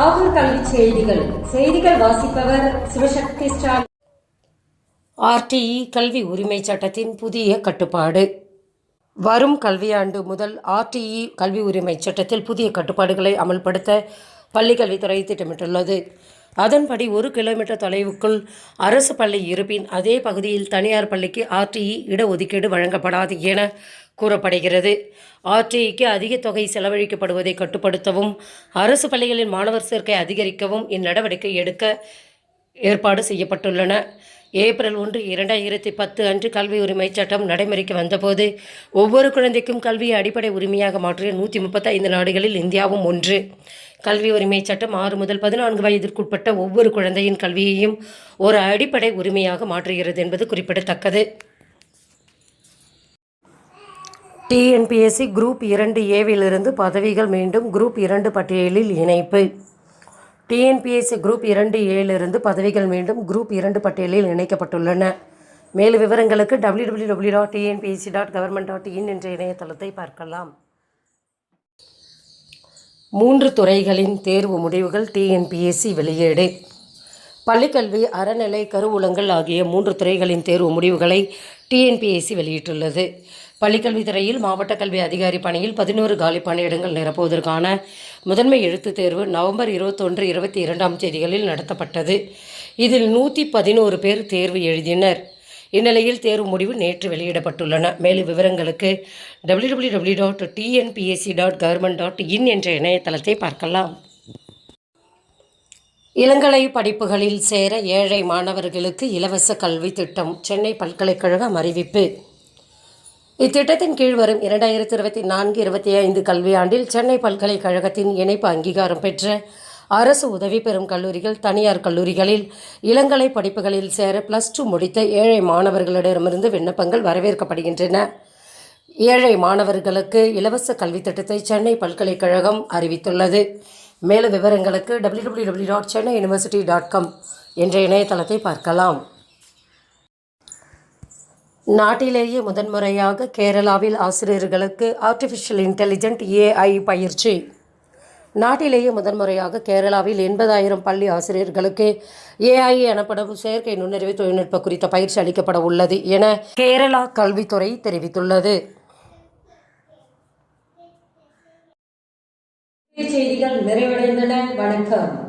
கல்வி செய்திகள். செய்திகள் வாசிப்பவர் சிவசக்தி ஸ்டாலின் ஆர்டிஇ கல்வி உரிமை சட்டத்தின் புதிய கட்டுப்பாடு. வரும் கல்வியாண்டு முதல் ஆர்டிஇ கல்வி உரிமை சட்டத்தில் புதிய கட்டுப்பாடுகளை அமல்படுத்த பள்ளிக்கல்வித்துறை திட்டமிட்டுள்ளது. அதன்படி ஒரு கிலோமீட்டர் தொலைவுக்குள் அரசு பள்ளி இருப்பின் அதே பகுதியில் தனியார் பள்ளிக்கு ஆர்டிஇ இடஒதுக்கீடு வழங்கப்படாது என கூறப்படுகிறது. ஆர்டிஇக்கு அதிக தொகை செலவழிக்கப்படுவதை கட்டுப்படுத்தவும் அரசு பள்ளிகளில் மாணவர் சேர்க்கை அதிகரிக்கவும் இந்நடவடிக்கை எடுக்க ஏற்பாடு செய்யப்பட்டுள்ளன. ஏப்ரல் ஒன்று இரண்டாயிரத்தி பத்து அன்று கல்வி உரிமை சட்டம் நடைமுறைக்கு வந்தபோது ஒவ்வொரு குழந்தைக்கும் கல்வியை அடிப்படை உரிமையாக மாற்றிய நூற்றி முப்பத்தைந்து நாடுகளில் இந்தியாவும் ஒன்று. கல்வி உரிமை சட்டம் ஆறு முதல் பதினான்கு வயதிற்குட்பட்ட ஒவ்வொரு குழந்தையின் கல்வியையும் ஒரு அடிப்படை உரிமையாக மாற்றுகிறது என்பது குறிப்பிடத்தக்கது. டிஎன்பிஎஸ்சி குரூப் இரண்டு ஏவிலிருந்து பதவிகள் மீண்டும் குரூப் இரண்டு பட்டியலில் இணைப்பு. டிஎன்பிஎஸ்சி குரூப் இரண்டு ஏழிலிருந்து பதவிகள் மீண்டும் குரூப் இரண்டு பட்டியலில் இணைக்கப்பட்டுள்ளன. மேலும் விவரங்களுக்கு W W W dot TNPSC dot government dot in என்ற இணையதளத்தை பார்க்கலாம். மூன்று துறைகளின் தேர்வு முடிவுகள் டிஎன்பிஎஸ்சி வெளியீடு. பள்ளிக்கல்வி அறநிலை கருவூலங்கள் ஆகிய மூன்று துறைகளின் தேர்வு முடிவுகளை டிஎன்பிஎஸ்சி வெளியிட்டுள்ளது. பள்ளிக்கல்வித்துறையில் மாவட்ட கல்வி அதிகாரி பணியில் பதினோரு காலி பணியிடங்கள் நிரப்புவதற்கான முதன்மை எழுத்துத் தேர்வு நவம்பர் இருபத்தொன்று இருபத்தி இரண்டாம் தேதிகளில் நடத்தப்பட்டது. இதில் நூற்றி பதினோரு பேர் தேர்வு எழுதினர். இந்நிலையில் தேர்வு முடிவு நேற்று வெளியிடப்பட்டுள்ளன. மேலும் விவரங்களுக்கு W W W dot TNPSC dot government dot in என்ற இணையதளத்தை பார்க்கலாம். இளங்கலை படிப்புகளில் சேர ஏழை மாணவர்களுக்கு இலவச கல்வி திட்டம் சென்னை பல்கலைக்கழகம் அறிவிப்பு. இத்திட்டத்தின் கீழ் வரும் இரண்டாயிரத்தி இருபத்தி நான்கு இருபத்தி ஐந்து கல்வியாண்டில் சென்னை பல்கலைக்கழகத்தின் இணைப்பு அங்கீகாரம் பெற்ற அரசு உதவி பெறும் கல்லூரிகள் தனியார் கல்லூரிகளில் இளங்கலை படிப்புகளில் சேர பிளஸ் டூ முடித்த ஏழை மாணவர்களிடமிருந்து விண்ணப்பங்கள் வரவேற்கப்படுகின்றன. ஏழை மாணவர்களுக்கு இலவச கல்வி திட்டத்தை சென்னை பல்கலைக்கழகம் அறிவித்துள்ளது. மேலும் விவரங்களுக்கு W W W dot Chennai university dot com என்ற இணையதளத்தை பார்க்கலாம். நாட்டிலேயே முதன்முறையாக கேரளாவில் ஆசிரியர்களுக்கு ஆர்டிஃபிஷியல் இன்டெலிஜென்ட் ஏஐ பயிற்சி. நாட்டிலேயே முதன்முறையாக கேரளாவில் எண்பதாயிரம் பள்ளி ஆசிரியர்களுக்கு ஏஐ எனப்படும் செயற்கை நுண்ணறிவு தொழில்நுட்ப குறித்த பயிற்சி அளிக்கப்பட உள்ளது என கேரளா கல்வித்துறை தெரிவித்துள்ளது. செய்திகள் நிறைவடைந்தன. வணக்கம்.